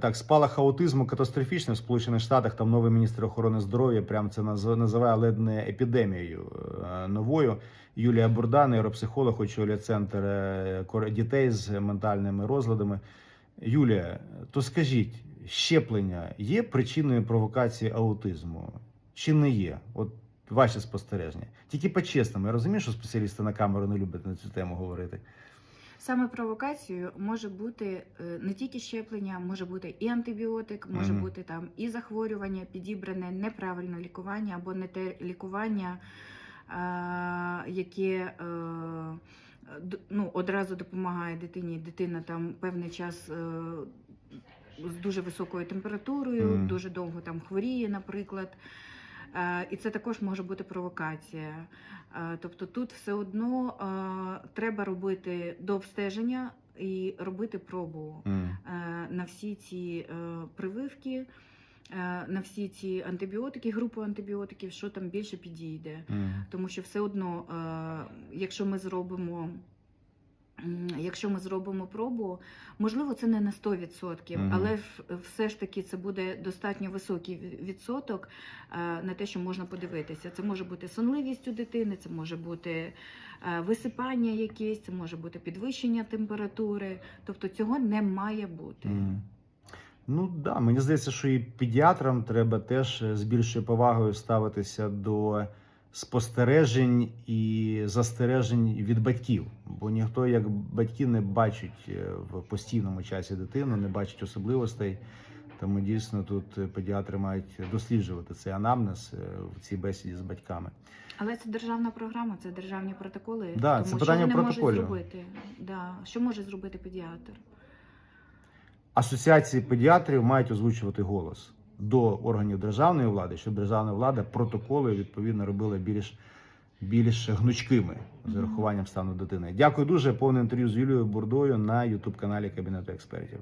Так, спалах аутизму катастрофічний в Сполучених Штатах. Там новий міністр охорони здоров'я прям це називає ледь епідемією е, новою. Юлія Бурдан, нейропсихолог, очолює центр е, дітей з ментальними розладами. Юлія, то скажіть, щеплення є причиною провокації аутизму? Чи не є? От ваші спостереження. Тільки по-чесному. Я розумію, що спеціалісти на камеру не люблять на цю тему говорити. Саме провокацією може бути е, не тільки щеплення, може бути і антибіотик, може Мгм. бути там і захворювання, підібране неправильне лікування або не те лікування, е, яке е, ну, одразу допомагає дитині. Дитина там певний час. З дуже високою температурою, Мгм. дуже довго там хворіє, наприклад. Е, І це також може бути провокація. Е, Тобто тут все одно е, треба робити до обстеження і робити пробу е, на всі ці прививки, на всі ці антибіотики, групу антибіотиків, що там більше підійде. М. Тому що все одно, якщо ми зробимо. Якщо ми зробимо пробу, можливо, це не на 100%, Мгм. але все ж таки це буде достатньо високий відсоток е, на те, що можна подивитися. Це може бути сонливість у дитини, це може бути е, висипання якесь, це може бути підвищення температури. Тобто цього не має бути. Ну да, мені здається, що і педіатрам треба теж з більшою повагою ставитися до спостережень і застережень від батьків, бо ніхто, як батьки, не бачить е, в постійному часі дитину, не бачить особливостей. Тому дійсно тут е, педіатри мають досліджувати цей анамнез е, в цій бесіді з батьками. Але це державна програма, це державні протоколи. Да, тому це що питання вони протоколів. можуть зробити. Да. Що може зробити педіатр? Асоціації педіатрів мають озвучувати голос до органів державної влади, щоб державна влада протоколи відповідно робила більш, більш гнучкими з урахуванням стану дитини. Дякую дуже. Повне інтерв'ю з Юлією Бурдою на Ютуб каналі Кабінету експертів.